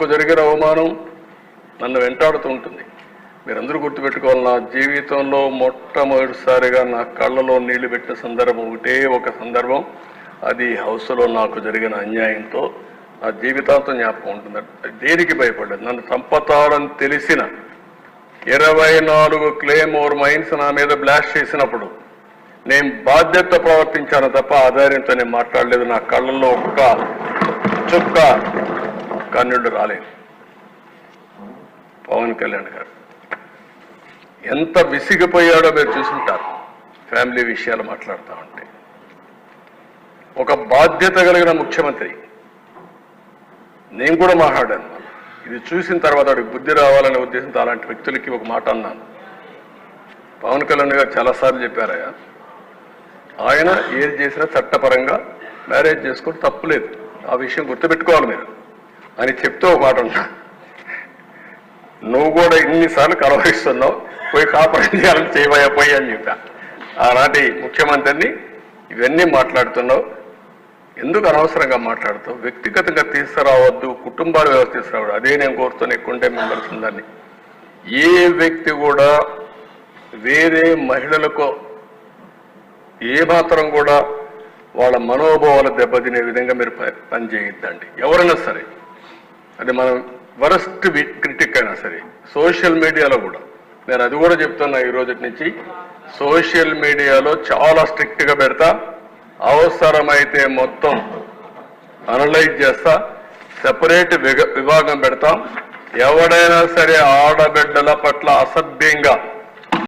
నాకు జరిగిన అవమానం నన్ను వెంటాడుతూ ఉంటుంది. మీరందరూ గుర్తుపెట్టుకోవాలి నా జీవితంలో మొట్టమొదటిసారిగా నా కళ్ళలో నీళ్ళు పెట్టిన సందర్భం ఒకటే ఒక సందర్భం. అది హౌస్లో నాకు జరిగిన అన్యాయంతో నా జీవితాంతం జ్ఞాపకం ఉంటుంది. దేనికి భయపడ్డాను? నన్ను చంపతాడని తెలిసిన ఇరవై నాలుగు క్లెయిమ్ ఓవర్ మైన్స్ నా మీద బ్లాస్ట్ చేసినప్పుడు నేను బాధ్యత ప్రవర్తించాను తప్ప ఆధార్యంతో నేను మాట్లాడలేదు. నా కళ్ళల్లో ఒక్క చుక్క కన్నుడు రాలేదు. పవన్ కళ్యాణ్ గారు. ఎంత విసిగిపోయాడో మీరు చూసుంటారు. ఫ్యామిలీ విషయాలు మాట్లాడుతూ ఉంటే. ఒక బాధ్యత కలిగిన ముఖ్యమంత్రి. నేను కూడా మాట్లాడాను. ఇది చూసిన తర్వాత వాడికి బుద్ధి రావాలనే ఉద్దేశంతో అలాంటి వ్యక్తులకి ఒక మాట అన్నాను. పవన్ కళ్యాణ్ గారు చాలాసార్లు చెప్పారయ్యా ఆయన ఏది చేసినా చట్టపరంగా మ్యారేజ్ చేసుకుంటే తప్పులేదు ఆ విషయం గుర్తుపెట్టుకోవాలి మీరు. అని చెప్తూ ఒక మాట ఉన్నా నువ్వు కూడా ఇన్నిసార్లు కలవరిస్తున్నావు పోయి కాపురం చేయాలని చేయబోయా పోయి అని చెప్పా ఆనాటి ముఖ్యమంత్రిని ఇవన్నీ మాట్లాడుతున్నావు. ఎందుకు అనవసరంగా మాట్లాడుతావు? వ్యక్తిగతంగా తీసుకురావద్దు కుటుంబాల వ్యవస్థ తీసుకురావద్దు. అదే నేను కోరుతున్న ఎక్కువంటే మెంబర్స్ ఉందని ఏ వ్యక్తి కూడా వేరే మహిళలకు ఏ మాత్రం కూడా వాళ్ళ మనోభావాలు దెబ్బతినే విధంగా మీరు ప- పని చేయొద్దండి ఎవరైనా సరే. అది మనం వరస్ట్ క్రిటిక్ అయినా సరే సోషల్ మీడియాలో కూడా. నేను అది కూడా చెప్తున్నా ఈ రోజు నుంచి సోషల్ మీడియాలో చాలా స్ట్రిక్ట్గా పెడతా అవసరమైతే మొత్తం అనలైజ్ చేస్తా సెపరేట్ విభాగం పెడతాం. ఎవడైనా సరే ఆడబిడ్డల పట్ల అసభ్యంగా